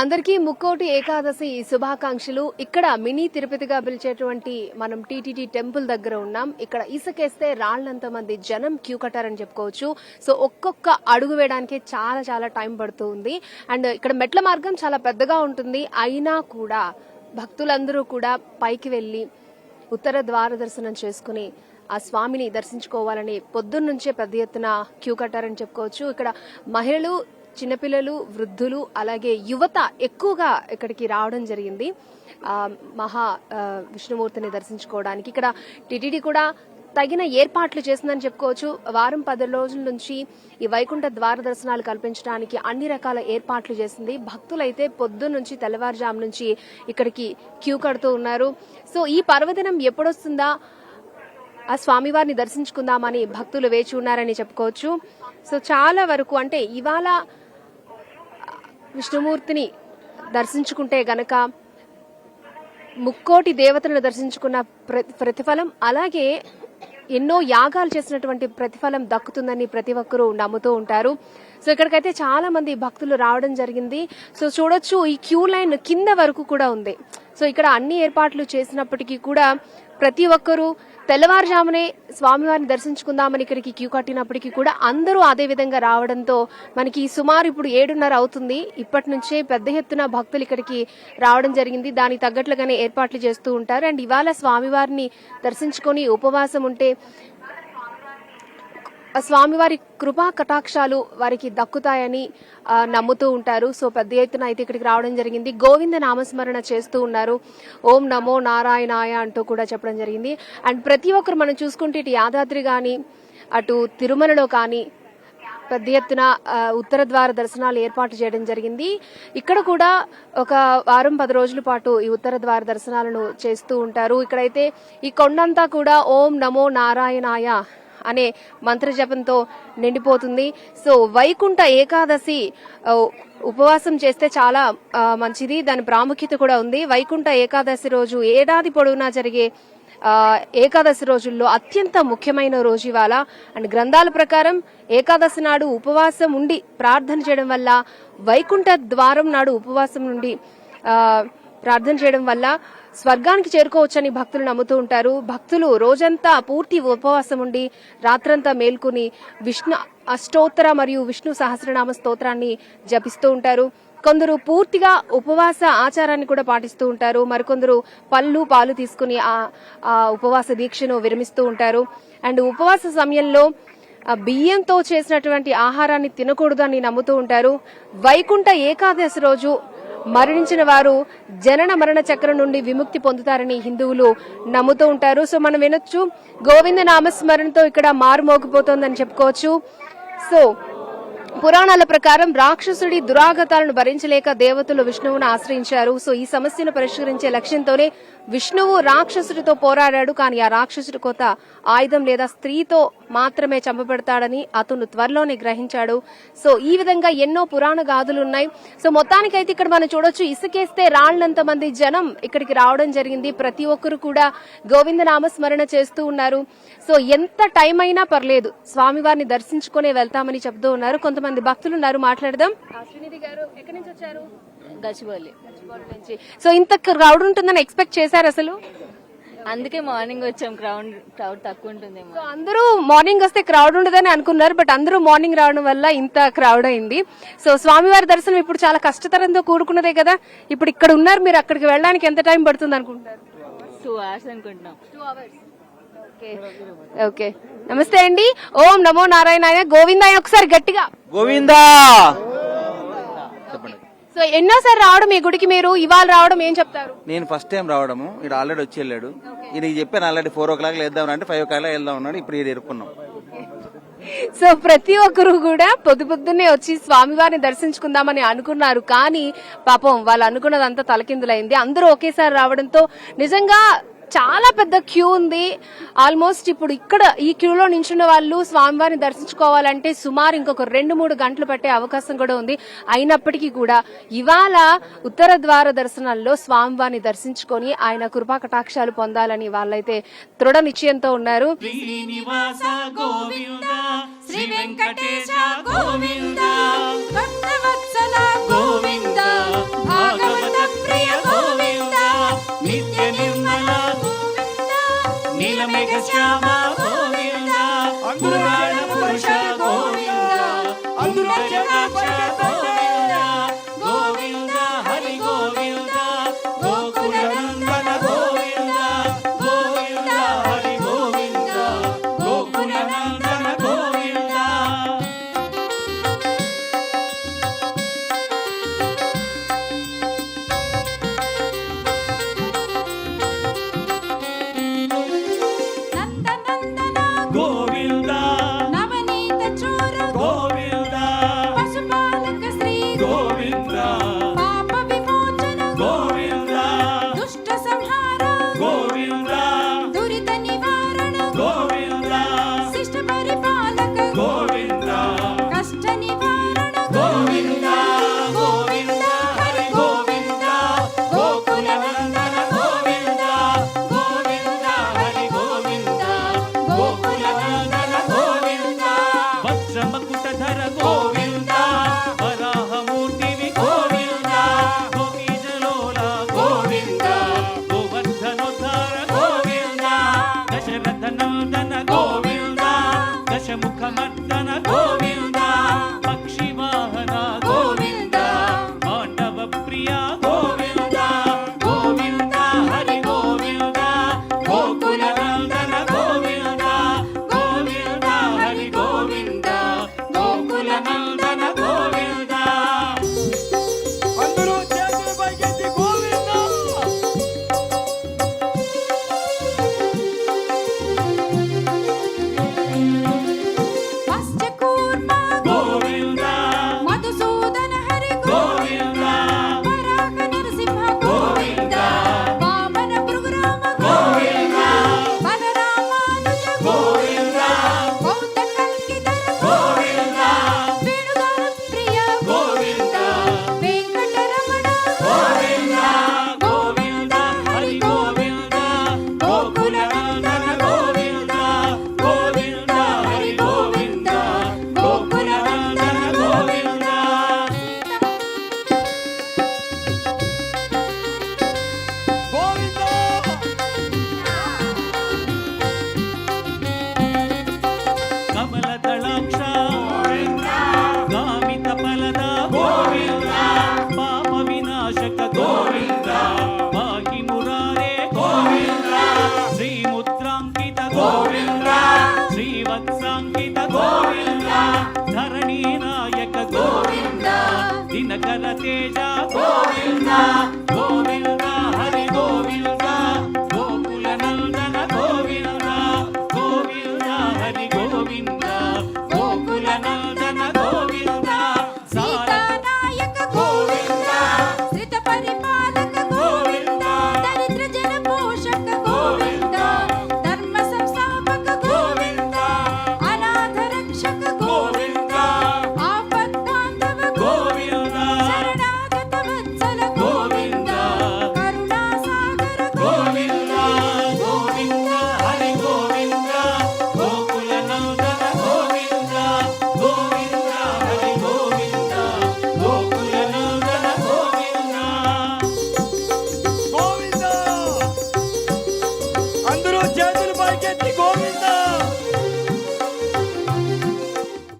అందరికీ ముక్కోటి ఏకాదశి శుభాకాంక్షలు. ఇక్కడ మినీ తిరుపతిగా పిలిచేటువంటి మనం టీటీడీ టెంపుల్ దగ్గర ఉన్నాం. ఇక్కడ ఇసుకేస్తే రాళ్ళంత మంది జనం క్యూ కట్టారని చెప్పుకోవచ్చు. సో ఒక్కొక్క అడుగు వేయడానికి చాలా చాలా టైం పడుతుంది అండ్ ఇక్కడ మెట్ల మార్గం చాలా పెద్దగా ఉంటుంది. అయినా కూడా భక్తులందరూ కూడా పైకి వెళ్ళి ఉత్తర ద్వార దర్శనం చేసుకుని ఆ స్వామిని దర్శించుకోవాలని పొద్దున్నుంచే పెద్ద ఎత్తున క్యూ కట్టారని చెప్పుకోవచ్చు. ఇక్కడ మహిళలు చిన్నపిల్లలు వృద్ధులు అలాగే యువత ఎక్కువగా ఇక్కడికి రావడం జరిగింది. మహా విష్ణుమూర్తిని దర్శించుకోవడానికి. ఇక్కడ టిటిడి కూడా తగిన ఏర్పాట్లు చేసిందని చెప్పుకోవచ్చు. వారం పది రోజుల నుంచి ఈ వైకుంఠ ద్వార దర్శనాలు కల్పించడానికి అన్ని రకాల ఏర్పాట్లు చేసింది. భక్తులైతే పొద్దు నుంచి తెల్లవారుజాము నుంచి ఇక్కడికి క్యూ కడుతూ ఉన్నారు. సో ఈ పర్వదినం ఎప్పుడొస్తుందా? ఆ స్వామివారిని దర్శించుకుందామని భక్తులు వేచి ఉన్నారని చెప్పుకోవచ్చు. సో చాలా వరకు అంటే ఇవాళ విష్ణుమూర్తిని దర్శించుకుంటే గనక ముక్కోటి దేవతలను దర్శించుకున్న ప్ర- ప్రతిఫలం అలాగే ఎన్నో యాగాలు చేసినటువంటి ప్రతిఫలం దక్కుతుందని ప్రతి ఒక్కరూ నమ్ముతూ ఉంటారు. సో ఇక్కడికైతే చాలా మంది భక్తులు రావడం జరిగింది. సో చూడొచ్చు ఈ క్యూ లైన్ కింద వరకు కూడా ఉంది. సో ఇక్కడ అన్ని ఏర్పాట్లు చేసినప్పటికీ కూడా ప్రతి ఒక్కరూ తెల్లవారుజామునే స్వామివారిని దర్శించుకుందామని ఇక్కడికి క్యూ కట్టినప్పటికీ కూడా అందరూ అదే విధంగా రావడంతో మనకి సుమారు ఇప్పుడు ఏడున్నర అవుతుంది. ఇప్పటి నుంచే పెద్ద ఎత్తున భక్తులు ఇక్కడికి రావడం జరిగింది. దానికి తగ్గట్లుగానే ఏర్పాట్లు చేస్తూ ఉంటారు. అండ్ ఇవాళ స్వామివారిని దర్శించుకొని ఉపవాసం ఉంటే స్వామివారి కృపా కటాక్షాలు వారికి దక్కుతాయని నమ్ముతూ ఉంటారు. సో పెద్ద ఎత్తున అయితే ఇక్కడికి రావడం జరిగింది. గోవింద నామస్మరణ చేస్తూ ఉన్నారు. ఓం నమో నారాయణాయ అంటూ కూడా చెప్పడం జరిగింది. అండ్ ప్రతి ఒక్కరు మనం చూసుకుంటే ఇటు యాదాద్రి కానీ అటు తిరుమలలో కానీ పెద్ద ఎత్తున ఉత్తర ద్వార దర్శనాలు ఏర్పాటు చేయడం జరిగింది. ఇక్కడ కూడా ఒక వారం పది రోజుల పాటు ఈ ఉత్తర ద్వార దర్శనాలను చేస్తూ ఉంటారు. ఇక్కడైతే ఈ కొండంతా కూడా ఓం నమో నారాయణాయ అనే మంత్రజపంతో నిండిపోతుంది. సో వైకుంఠ ఏకాదశి ఉపవాసం చేస్తే చాలా మంచిది. దాని ప్రాముఖ్యత కూడా ఉంది. వైకుంఠ ఏకాదశి రోజు ఏడాది పొడవునా జరిగే ఏకాదశి రోజుల్లో అత్యంత ముఖ్యమైన రోజు ఇవాళ. అండ్ గ్రంథాల ప్రకారం ఏకాదశి నాడు ఉపవాసం ఉండి ప్రార్థన చేయడం వల్ల వైకుంఠ ద్వారం నాడు ఉపవాసం నుండి ప్రార్థన చేయడం వల్ల స్వర్గానికి చేరుకోవచ్చని భక్తులు నమ్ముతూ ఉంటారు. భక్తులు రోజంతా పూర్తి ఉపవాసం ఉండి రాత్రంతా మేల్కొని విష్ణు అష్టోత్తర మరియు విష్ణు సహస్రనామ స్తోత్రాన్ని జపిస్తూ ఉంటారు. కొందరు పూర్తిగా ఉపవాస ఆచారాన్ని కూడా పాటిస్తూ ఉంటారు. మరికొందరు పళ్ళు పాలు తీసుకుని ఆ ఉపవాస దీక్షను విరమిస్తూ ఉంటారు. అండ్ ఉపవాస సమయంలో బియ్యంతో చేసినటువంటి ఆహారాన్ని తినకూడదు అని నమ్ముతూ ఉంటారు. వైకుంఠ ఏకాదశి రోజు మరణించిన వారు జనన మరణ చక్రం నుండి విముక్తి పొందుతారని హిందువులు నమ్ముతూ ఉంటారు. సో మనం వినొచ్చు గోవింద నామస్మరణతో ఇక్కడ మారుమోగిపోతోందని చెప్పుకోవచ్చు. సో పురాణాల ప్రకారం రాక్షసుడి దురాగతాలను భరించలేక దేవతలు విష్ణువును ఆశ్రయించారు. సో ఈ సమస్యను పరిష్కరించే లక్ష్యంతోనే విష్ణువు రాక్షసుడితో పోరాడాడు కానీ ఆ రాక్షసుడి కొత్త ఆయుధం లేదా స్త్రీతో మాత్రమే చంపబెడతాడని అతను త్వరలోనే గ్రహించాడు. సో ఈ విధంగా ఎన్నో పురాణ గాథలు ఉన్నాయి. సో మొత్తానికైతే ఇక్కడ మనం చూడొచ్చు ఇసుకేస్తే రాళ్ళంత మంది జనం ఇక్కడికి రావడం జరిగింది. ప్రతి ఒక్కరు కూడా గోవింద నామస్మరణ చేస్తూ ఉన్నారు. సో ఎంత టైం అయినా పర్లేదు స్వామివారిని దర్శించుకునే వెళ్తామని చెప్తూ ఉన్నారు. కొంతమంది భక్తులు ఉన్నారు మాట్లాడదాం. గారు ఎక్కడి నుంచి వచ్చారు? గచ్చిబౌలి. నుంచి. సో ఇంత క్రౌడ్ ఉంటుందని ఎక్స్పెక్ట్ చేశారు అసలు? అందుకే మార్నింగ్ వచ్చాం క్రౌడ్ క్రౌడ్ తక్కువ ఉంటుందేమో సో అందరూ మార్నింగ్ వస్తే క్రౌడ్ ఉండదని అనుకున్నారు బట్ అందరూ మార్నింగ్ రావడం వల్ల ఇంత క్రౌడ్ అయింది. సో స్వామివారి దర్శనం ఇప్పుడు చాలా కష్టతరంతో కూడుకున్నదే కదా. ఇప్పుడు ఇక్కడ ఉన్నారు మీరు అక్కడికి వెళ్ళడానికి ఎంత టైం పడుతుంది అనుకుంటారు టూ అవర్స్ అనుకుంటున్నాం. ఓకే ఓకే నమస్తే అండి. ఓం నమో నారాయణాయ. గోవిందాయ ఒకసారి గట్టిగా. గోవిందా! సో ఎన్నోసారి రావడం ఈ గుడికి మీరు ఇవాళ రావడం ఏం చెప్తారు? నేను ఫస్ట్ టైం రావడము. ఇక్కడ ఆల్రెడీ వచ్చి వెళ్ళాడు. ఈయనకి చెప్పాను ఆల్రెడీ ఫోర్ ఓ క్లాక్ వెళ్దాం అంటే ఫైవ్ ఓ క్లాక్ వెళ్దాం అన్నాడు. ఇప్పుడు ఇది ఎరుకున్నాం సో ప్రతి ఒక్కరు కూడా పొద్దు పొద్దున్నే వచ్చి స్వామివారిని దర్శించుకుందామని అనుకున్నారు. కానీ పాపం వాళ్ళు అనుకున్నదంతా తలకిందులైంది. అందరూ ఒకేసారి రావడంతో నిజంగా చాలా పెద్ద క్యూ ఉంది. ఆల్మోస్ట్ ఇప్పుడు ఇక్కడ ఈ క్యూలో నించున్న వాళ్ళు స్వామివారిని దర్శించుకోవాలంటే సుమారు ఇంకొక రెండు మూడు గంటలు పట్టే అవకాశం కూడా ఉంది. అయినప్పటికీ కూడా ఇవాళ ఉత్తర ద్వార దర్శనాల్లో స్వామివారిని దర్శించుకొని ఆయన కృపా కటాక్షాలు పొందాలని వాళ్ళైతే దృఢ నిశ్చయంతో ఉన్నారు. శ్రీ వెంకటేశ గోవింద భక్తవత్సల గోవింద. శ్యామ గోవింద Lord. 啊。